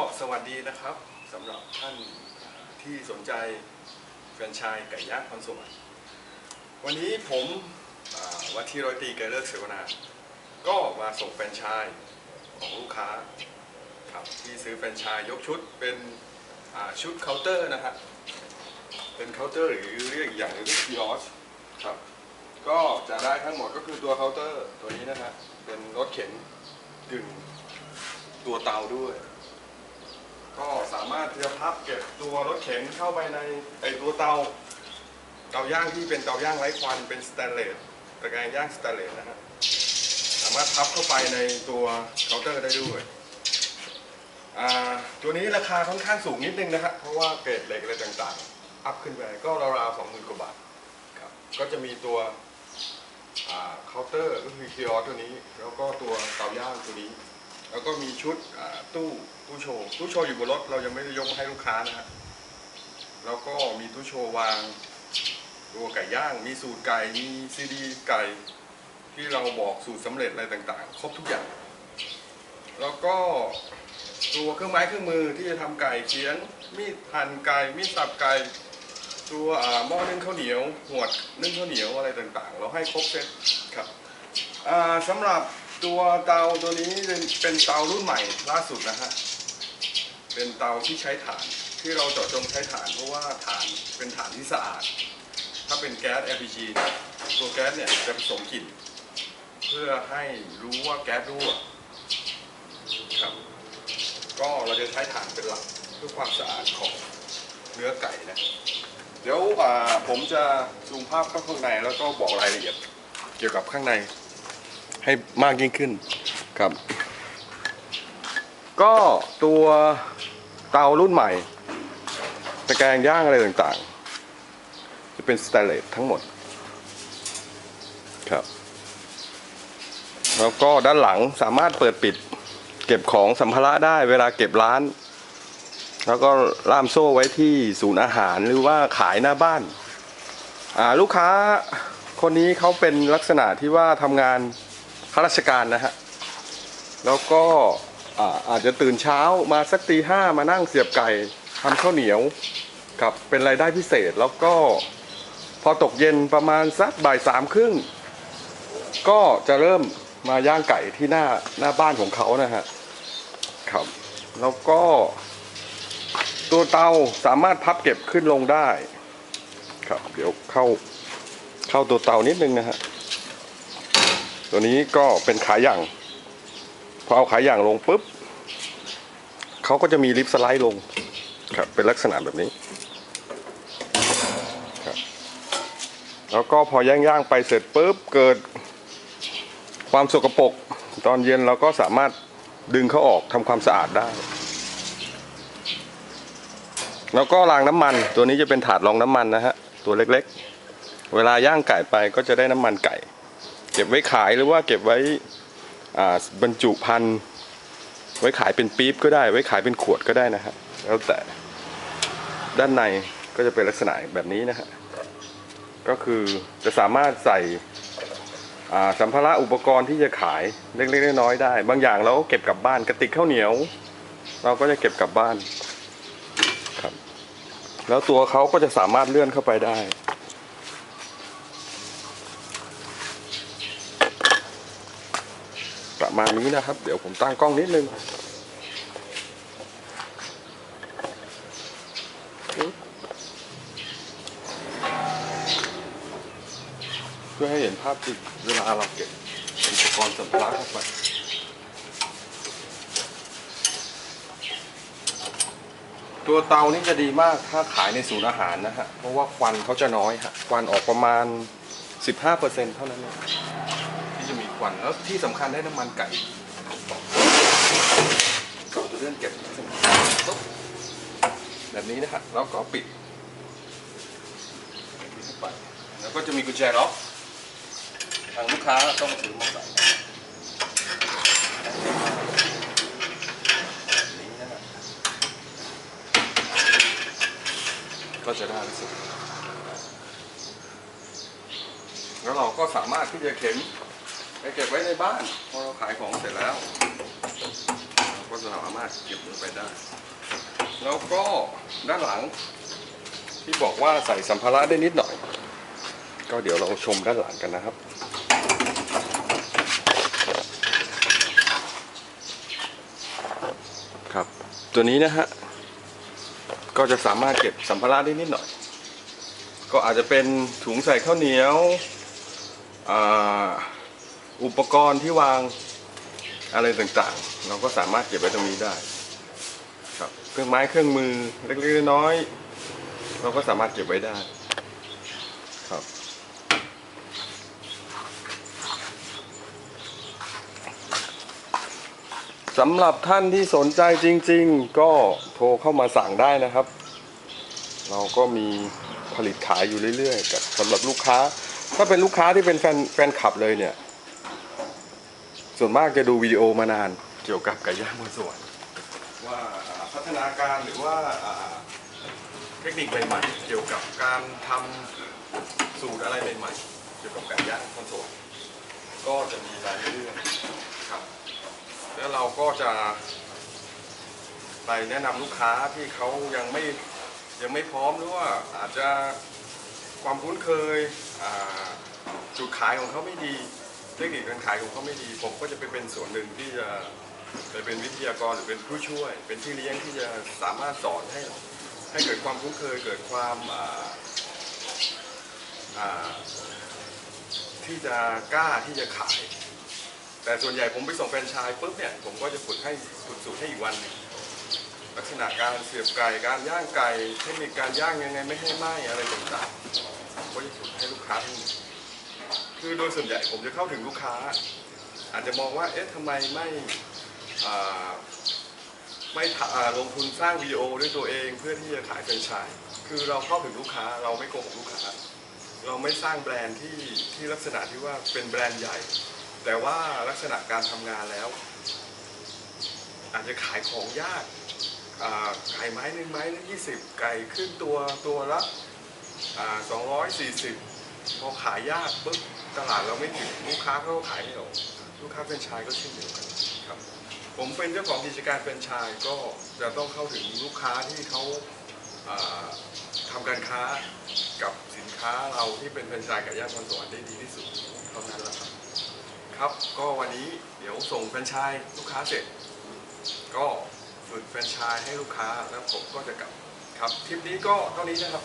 สวัสดีนะครับสำหรับท่านที่สนใจแฟรนไชส์ไก่ย่างพรสวรรค์วันนี้ผมวัทีร้อยตีไก่เลิกเสวนา ก็มาส่งแฟรนไชส์ของลูกค้าครับที่ซื้อแฟรนไชส์ยกชุดเป็นชุดเคาน์เตอร์นะฮะเป็นเคาน์เตอร์หรือเรียกอีกอย่างหนึงเรียกคิออสครับก็จะได้ทั้งหมดก็คือตัวเคาน์เตอร์ตัวนี้นะฮะเป็นรถเข็นดึงตัวเตาด้วย ก็สามารถที่จะพับเก็บตัวรถเข็นเข้าไปในไอตัวเตาเตาย่างที่เป็นเตาย่างไร้ควันเป็นสแตนเลสตะแกรงย่างสแตนเลสนะฮะสามารถพับเข้าไปในตัวเคาน์เตอร์ได้ด้วยตัวนี้ราคาค่อนข้างสูงนิดนึงนะฮะเพราะว่าเกรดเหล็กอะไรต่างๆ อัพขึ้นไปก็ราวๆสองหมื่นกว่าบาทครับก็จะมีตัวเคาน์เตอร์ก็คือคีออสตัวนี้ แล้วก็ตัวเตาย่างตัวนี้ แล้วก็มีชุดตู้ตู้โชว์ตู้โชว์อยู่บนรถเรายังไม่ได้ยกมาให้ลูกค้านะฮะแล้วก็มีตู้โชว์วางตัวไก่ย่าง มีสูตรไก่มีซีดีไก่ที่เราบอกสูตรสำเร็จอะไรต่างๆ ครบทุกอย่าง แล้วก็ตัวเครื่องไม้เครื่องมือที่จะทำไก่เขียนมีดหั่นไก่มีดสับไก่ตัวอ่าหม้อนึ่งข้าวเหนียวหวดนึ่งข้าวเหนียวอะไรต่างๆ เราให้ครบเซตครับอ่าสำหรับ ตัวเตาตัวนี้เป็นเตารุ่นใหม่ล่าสุดนะฮะ เป็นเตาที่ใช้ถ่าน ที่เราเจาะจงใช้ถ่าน เพราะว่าถ่านเป็นถ่านที่สะอาด ถ้าเป็นแก๊ส LPG ตัวแก๊สเนี่ยจะผสมกลิ่น เพื่อให้รู้ว่าแก๊สรั่วครับ ก็เราจะใช้ถ่านเป็นหลักเพื่อความสะอาดของเนื้อไก่นะ เดี๋ยวผมจะซูมภาพเข้าข้างในแล้วก็บอกรายละเอียดเกี่ยวกับข้างใน ให้มากยิ่งขึ้นครับ ก็ตัวเตารุ่นใหม่ ตะแกรงย่างอะไรต่างๆ จะเป็นสแตนเลสทั้งหมดครับ แล้วก็ด้านหลังสามารถเปิดปิด เก็บของสัมภาระได้เวลาเก็บร้าน แล้วก็ล่ามโซ่ไว้ที่ศูนย์อาหารหรือว่าขายหน้าบ้านอ่าลูกค้าคนนี้เขาเป็นลักษณะที่ว่าทำงาน ข้าราชการนะฮะ แล้วก็อาอาจจะตื่นเช้ามาสักตีห้ามานั่งเสียบไก่ทำข้าวเหนียวกับเป็นรายได้พิเศษแล้วก็พอตกเย็นประมาณสักบ่ายสามครึ่งก็จะเริ่มมาย่างไก่ที่หน้าหน้าบ้านของเขานะฮะครับ แล้วก็ตัวเตาสามารถพับเก็บขึ้นลงได้ ครับ เดี๋ยวเข้าเข้าตัวเตานิดนึงนะฮะ ตัวนี้ก็เป็นขาย่างพอเอาขาย่างลงปุ๊บเขาก็จะมีลิฟต์สไลด์ลงครับเป็นลักษณะแบบนี้ครับแล้วก็พอย่างย่างๆไปเสร็จปุ๊บเกิดความสกปรกตอนเย็นเราก็สามารถดึงเขาออกทำความสะอาดได้ แล้วก็รางน้ำมัน ตัวนี้จะเป็นถาดรองน้ำมันนะฮะตัวเล็กๆ เวลาย่างไก่ไปก็จะได้น้ำมันไก่ เก็บไว้ขายหรือว่าเก็บไว้บรรจุพันธุ์ไว้ขายเป็นปี๊บก็ได้ ไว้ขายเป็นขวดก็ได้นะฮะแล้วแต่ด้านในก็จะเป็นลักษณะแบบนี้นะฮะก็คือจะสามารถใส่สัมภาระอุปกรณ์ที่จะขายเล็กๆน้อยๆได้ บางอย่างเราก็เก็บกลับบ้านกระติกข้าวเหนียว เราก็จะเก็บกลับบ้านครับ แล้วตัวเขาก็จะสามารถเลื่อนเข้าไปได้ ประมาณนี้นะครับ เดี๋ยวผมตั้งกล้องนิดนึงเพื่อให้เห็นภาพจริงเวลาเราเก็บอุปกรณ์สัมภาระเข้าไปตัวเตานี่จะดีมากถ้าขายในศูนย์อาหารนะฮะ เพราะว่าควันเขาจะน้อยฮะ ควันออกประมาณ 15%เท่านั้นเอง จะมีควันแล้วที่สำคัญได้น้ำมันไก่เราจะเลื่อนเก็บปุ๊บแบบนี้นะฮะแล้วก็ปิดปิดเข้าไปแล้วก็จะมีกุญแจล็อกทางลูกค้าต้องถือมาใส่ก็จะได้รู้สึกแล้วเราก็สามารถที่จะเข็น ไปเก็บไว้ในบ้านพอเราขายของเสร็จแล้วก็สามารถเก็บลงไปได้ แล้วก็ด้านหลัง ที่บอกว่าใส่สัมภาระได้นิดหน่อย ก็เดี๋ยวเราชมด้านหลังกันนะครับครับ ตัวนี้นะฮะก็จะสามารถเก็บสัมภาระได้นิดหน่อย ก็อาจจะเป็นถุงใส่ข้าวเหนียวอ่า อุปกรณ์ที่วางอะไรต่างๆ เราก็สามารถเก็บไว้ตรงนี้ได้ครับเครื่องไม้เครื่องมือเล็กๆน้อยๆเราก็สามารถเก็บไว้ได้ครับสำหรับท่านที่สนใจจริง ๆ ก็โทรเข้ามาสั่งได้นะครับ เราก็มีผลิตขายอยู่เรื่อยๆกับสำหรับลูกค้า ถ้าเป็นลูกค้าที่เป็นแฟนแฟนคลับเลยเนี่ย ส่วนมากจะดูวิดีโอมานาน เกี่ยวกับไก่ย่างบนสวรรค์ว่าอ่าพัฒนาการหรือว่าอ่าเทคนิคใหม่ๆเกี่ยวกับการทำสูตรอะไรใหม่ๆเกี่ยวกับไก่ย่างบนสวรรค์ก็จะมีหลายเรื่องครับ แล้วเราก็จะ ไปแนะนำลูกค้าที่เขายังไม่ยังไม่พร้อมหรือว่าอาจจะความคุ้นเคยอ่าจุดขายของเขาไม่ดี เทคนิคการขายของเขาไม่ดี ผมก็จะไปเป็นส่วนหนึ่งที่จะไปเป็นวิทยากรหรือเป็นผู้ช่วย เป็นที่เลี้ยงที่จะสามารถสอนให้ให้เกิดความคุ้นเคยเกิดความอ่าอ่าที่จะกล้าที่จะขาย แต่ส่วนใหญ่ผมไปส่งแฟนชส์ปุ๊บเนี่ยผมก็จะฝึกให้ฝึกสูตรให้อีกวันหนึ่งลักษณะการเสียบไก่การย่างไก่เทคนิคการย่างยังไงไม่ให้ไหม้อะไรต่างๆผมก็จะฝึกให้ลูกค้าทั้งหมด คือโดยส่วนใหญ่ผมจะเข้าถึงลูกค้า อาจจะมองว่าเอ๊ะทำไมไม่ไม่ลงทุนสร้างวิดีโอด้วยตัวเองเพื่อที่จะขายแฟรนไชส์คือเราเข้าถึงลูกค้าเราไม่โกหกลูกค้า เราไม่สร้างแบรนด์ที่ที่ลักษณะที่ว่าเป็นแบรนด์ใหญ่ แต่ว่าลักษณะการทำงานแล้ว อาจจะขายของยากอ่าไก่ไม้หนึ่งไม้ละยี่สิบไก่ขึ้นตัวตัวละสองร้อยสี่สิบพอขายยากปุ๊บ ตลาดเราไม่ถึงลูกค้าเขาก็ขายไม่ออกลูกค้าเป็นไชายก็เช่นเดียวกันครับ ผมเป็นเจ้าของกิจการเป็นไชายก็จะต้องเข้าถึงลูกค้าที่เขาอ่าทำการค้ากับสินค้าเราที่เป็นแฟรนไชส์ไก่ย่างพรสวรรค์ได้ดีที่สุดเท่านั้นแหละครับ ครับก็วันนี้เดี๋ยวส่งแฟรนไชส์ลูกค้าเสร็จ ก็ฝึกแฟรนไชส์ให้ลูกค้าแล้วผมก็จะกลับครับทริปนี้ก็เท่านี้นะครับ